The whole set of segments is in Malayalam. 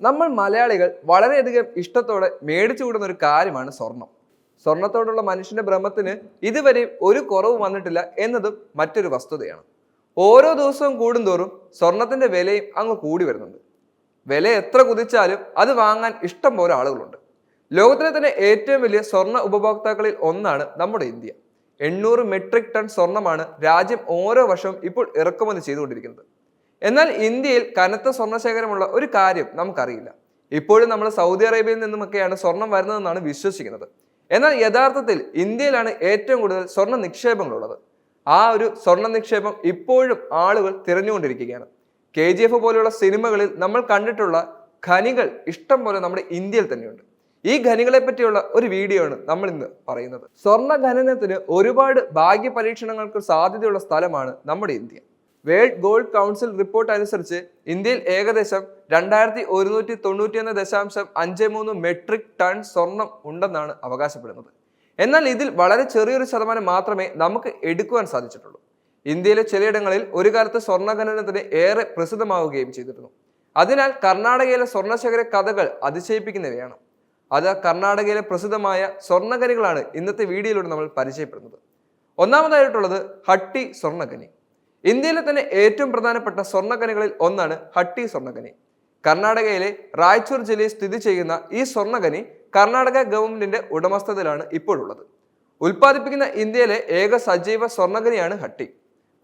നമ്മൾ മലയാളികൾ വളരെയധികം ഇഷ്ടത്തോടെ മേടിച്ചു കൂടുന്ന ഒരു കാര്യമാണ് സ്വർണം സ്വർണത്തോടുള്ള മനുഷ്യന്റെ ഭ്രമത്തിന് ഇതുവരെ ഒരു കുറവ് വന്നിട്ടില്ല എന്നതും മറ്റൊരു വസ്തുതയാണ്. ഓരോ ദിവസവും കൂടുന്തോറും സ്വർണത്തിന്റെ വിലയും അങ്ങ് കൂടി വരുന്നുണ്ട്. വില എത്ര കുതിച്ചാലും അത് വാങ്ങാൻ ഇഷ്ടം പോലെ ആളുകളുണ്ട്. ലോകത്തിലെ തന്നെ ഏറ്റവും വലിയ സ്വർണ ഉപഭോക്താക്കളിൽ ഒന്നാണ് നമ്മുടെ ഇന്ത്യ. എണ്ണൂറ് മെട്രിക് ടൺ സ്വർണമാണ് രാജ്യം ഓരോ വർഷവും ഇപ്പോൾ ഇറക്കുമതി ചെയ്തുകൊണ്ടിരിക്കുന്നത്. എന്നാൽ ഇന്ത്യയിൽ കനത്ത സ്വർണശേഖരമുള്ള ഒരു കാര്യം നമുക്കറിയില്ല. ഇപ്പോഴും നമ്മൾ സൗദി അറേബ്യയിൽ നിന്നുമൊക്കെയാണ് സ്വർണം വരുന്നതെന്നാണ് വിശ്വസിക്കുന്നത്. എന്നാൽ യഥാർത്ഥത്തിൽ ഇന്ത്യയിലാണ് ഏറ്റവും കൂടുതൽ സ്വർണ നിക്ഷേപങ്ങളുള്ളത്. ആ ഒരു സ്വർണ നിക്ഷേപം ഇപ്പോഴും ആളുകൾ തിരഞ്ഞുകൊണ്ടിരിക്കുകയാണ്. കെ ജി എഫ് പോലെയുള്ള സിനിമകളിൽ നമ്മൾ കണ്ടിട്ടുള്ള ഖനികൾ ഇഷ്ടം പോലെ നമ്മുടെ ഇന്ത്യയിൽ തന്നെയുണ്ട്. ഈ ഖനികളെ പറ്റിയുള്ള ഒരു വീഡിയോ ആണ് നമ്മൾ ഇന്ന് പറയുന്നത്. സ്വർണ ഖനനത്തിന് ഒരുപാട് ഭാഗ്യ പരീക്ഷണങ്ങൾക്ക് സാധ്യതയുള്ള സ്ഥലമാണ് നമ്മുടെ India. World gold council report അനുസരിച്ച് ഇന്ത്യയിൽ ഏകദേശം രണ്ടായിരത്തി ഒരുന്നൂറ്റി തൊണ്ണൂറ്റിയൊന്ന് ദശാംശം അഞ്ച് മൂന്ന് മെട്രിക് ടൺ സ്വർണം ഉണ്ടെന്നാണ് അവകാശപ്പെടുന്നത്. എന്നാൽ ഇതിൽ വളരെ ചെറിയൊരു ശതമാനം മാത്രമേ നമുക്ക് എടുക്കുവാൻ സാധിച്ചിട്ടുള്ളൂ. ഇന്ത്യയിലെ ചിലയിടങ്ങളിൽ ഒരു കാലത്ത് സ്വർണഖനനത്തിന് ഏറെ പ്രസിദ്ധമാവുകയും ചെയ്തിരുന്നു. അതിനാൽ കർണാടകയിലെ സ്വർണശേഖര കഥകൾ അതിശയിപ്പിക്കുന്നവയാണ്. അത് കർണാടകയിലെ പ്രസിദ്ധമായ സ്വർണഖനികളാണ് ഇന്നത്തെ വീഡിയോയിലൂടെ നമ്മൾ പരിചയപ്പെടുന്നത്. ഒന്നാമതായിട്ടുള്ളത് ഹട്ടി സ്വർണഖനി ഇന്ത്യയിലെ തന്നെ ഏറ്റവും പ്രധാനപ്പെട്ട സ്വർണഖനികളിൽ ഒന്നാണ് ഹട്ടി സ്വർണഖനി കർണാടകയിലെ റായ്ചൂർ ജില്ലയിൽ സ്ഥിതി ചെയ്യുന്ന ഈ സ്വർണഖനി കർണാടക ഗവൺമെന്റിന്റെ ഉടമസ്ഥതയിലാണ് ഇപ്പോഴുള്ളത്. ഉൽപ്പാദിപ്പിക്കുന്ന ഇന്ത്യയിലെ ഏക സജീവ സ്വർണഖനിയാണ് ഹട്ടി.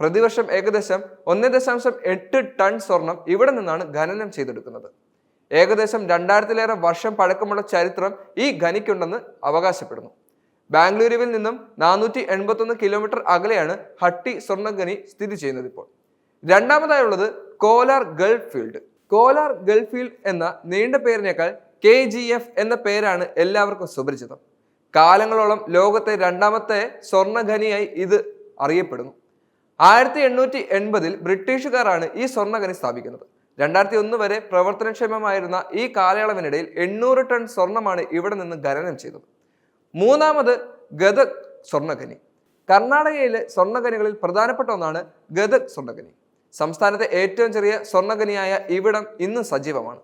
പ്രതിവർഷം ഏകദേശം ഒന്ന് ദശാംശം എട്ട് ടൺ സ്വർണം ഇവിടെ നിന്നാണ് ഖനനം ചെയ്തെടുക്കുന്നത്. ഏകദേശം രണ്ടായിരത്തിലേറെ വർഷം പഴക്കമുള്ള ചരിത്രം ഈ ഖനിക്കുണ്ടെന്ന് അവകാശപ്പെടുന്നു. ബാംഗ്ലൂരുവിൽ നിന്നും നാനൂറ്റി എൺപത്തൊന്ന് കിലോമീറ്റർ അകലെയാണ് ഹട്ടി സ്വർണഖനി സ്ഥിതി ചെയ്യുന്നത് ഇപ്പോൾ. രണ്ടാമതായി ഉള്ളത് Kolar gold field. Kolar gold field എന്ന നീണ്ട പേരിനേക്കാൾ കെ ജി എഫ് എന്ന പേരാണ് എല്ലാവർക്കും സുപരിചിതം. കാലങ്ങളോളം ലോകത്തെ രണ്ടാമത്തെ സ്വർണഖനിയായി ഇത് അറിയപ്പെടുന്നു. ആയിരത്തി എണ്ണൂറ്റി എൺപതിൽ ബ്രിട്ടീഷുകാരാണ് ഈ സ്വർണഖനി സ്ഥാപിക്കുന്നത്. രണ്ടായിരത്തി ഒന്ന് വരെ പ്രവർത്തനക്ഷമമായിരുന്ന ഈ കാലയളവിനിടയിൽ എണ്ണൂറ് ടൺ സ്വർണമാണ് ഇവിടെ നിന്ന് ഖനനം ചെയ്തത്. മൂന്നാമത് ഗതക് സ്വർണഖനി. കർണാടകയിലെ സ്വർണഖനികളിൽ പ്രധാനപ്പെട്ട ഒന്നാണ് ഗതക് സ്വർണഖനി. സംസ്ഥാനത്തെ ഏറ്റവും ചെറിയ സ്വർണഖനിയായ ഇവിടം ഇന്ന് സജീവമാണ്.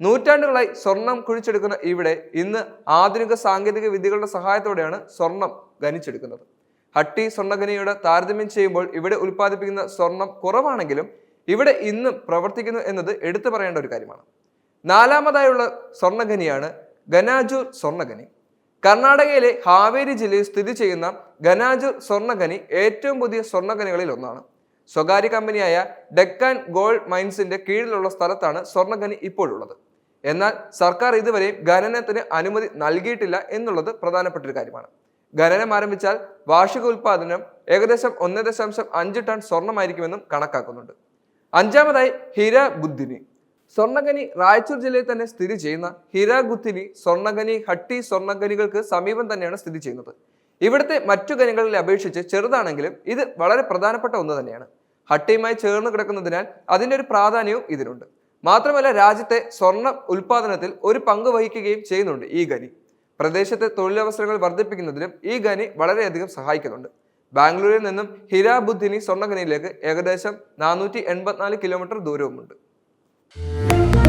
നൂറ്റാണ്ടുകളായി സ്വർണം കുഴിച്ചെടുക്കുന്ന ഇവിടെ ഇന്ന് ആധുനിക സാങ്കേതിക വിദ്യകളുടെ സഹായത്തോടെയാണ് സ്വർണം ഖനിച്ചെടുക്കുന്നത്. ഹട്ടി സ്വർണഖനിയുടെ താരതമ്യം ചെയ്യുമ്പോൾ ഇവിടെ ഉൽപ്പാദിപ്പിക്കുന്ന സ്വർണം കുറവാണെങ്കിലും ഇവിടെ ഇന്നും പ്രവർത്തിക്കുന്നു എന്നത് എടുത്തു പറയേണ്ട ഒരു കാര്യമാണ്. നാലാമതായുള്ള സ്വർണഖനിയാണ് ഗനാജൂർ സ്വർണഖനി. കർണാടകയിലെ ഹാവേരി ജില്ലയിൽ സ്ഥിതി ചെയ്യുന്ന ഗനാജൂർ സ്വർണഖനി ഏറ്റവും പുതിയ സ്വർണഖനികളിൽ ഒന്നാണ്. സ്വകാര്യ കമ്പനിയായ ഡെക്കാൻ ഗോൾഡ് മൈൻസിന്റെ കീഴിലുള്ള സ്ഥലത്താണ് സ്വർണഖനി ഇപ്പോഴുള്ളത് എന്നാൽ സർക്കാർ ഇതുവരെ ഖനനത്തിന് അനുമതി നൽകിയിട്ടില്ല എന്നുള്ളത് പ്രധാനപ്പെട്ട ഒരു കാര്യമാണ്. ഖനനം ആരംഭിച്ചാൽ വാർഷിക ഉൽപാദനം ഏകദേശം ഒന്ന് ദശാംശം അഞ്ച് ടൺ സ്വർണമായിരിക്കുമെന്നും കണക്കാക്കുന്നുണ്ട്. അഞ്ചാമതായി ഹിര ബുദ്ധിനി സ്വർണഖനി റായ്ചൂർ ജില്ലയിൽ തന്നെ സ്ഥിതി ചെയ്യുന്ന ഹിരാഗുത്തിനി സ്വർണഖനി ഹട്ടി സ്വർണഖനികൾക്ക് സമീപം തന്നെയാണ് സ്ഥിതി ചെയ്യുന്നത്. ഇവിടുത്തെ മറ്റു ഖനികളിലെ അപേക്ഷിച്ച് ചെറുതാണെങ്കിലും ഇത് വളരെ പ്രധാനപ്പെട്ട ഒന്ന് തന്നെയാണ്. ഹട്ടിയുമായി ചേർന്ന് കിടക്കുന്നതിനാൽ അതിന്റെ ഒരു പ്രാധാന്യവും ഇതിനുണ്ട്. മാത്രമല്ല രാജ്യത്തെ സ്വർണ ഉൽപാദനത്തിൽ ഒരു പങ്ക് വഹിക്കുകയും ചെയ്യുന്നുണ്ട് ഈ ഖനി. പ്രദേശത്തെ തൊഴിലവസരങ്ങൾ വർദ്ധിപ്പിക്കുന്നതിലും ഈ ഖനി വളരെയധികം സഹായിക്കുന്നുണ്ട്. ബാംഗ്ലൂരിൽ നിന്നും ഹിരാബുദ്ധിനി സ്വർണഖനിയിലേക്ക് ഏകദേശം നാനൂറ്റി എൺപത്തിനാല് കിലോമീറ്റർ ദൂരവുമുണ്ട്. Thank you.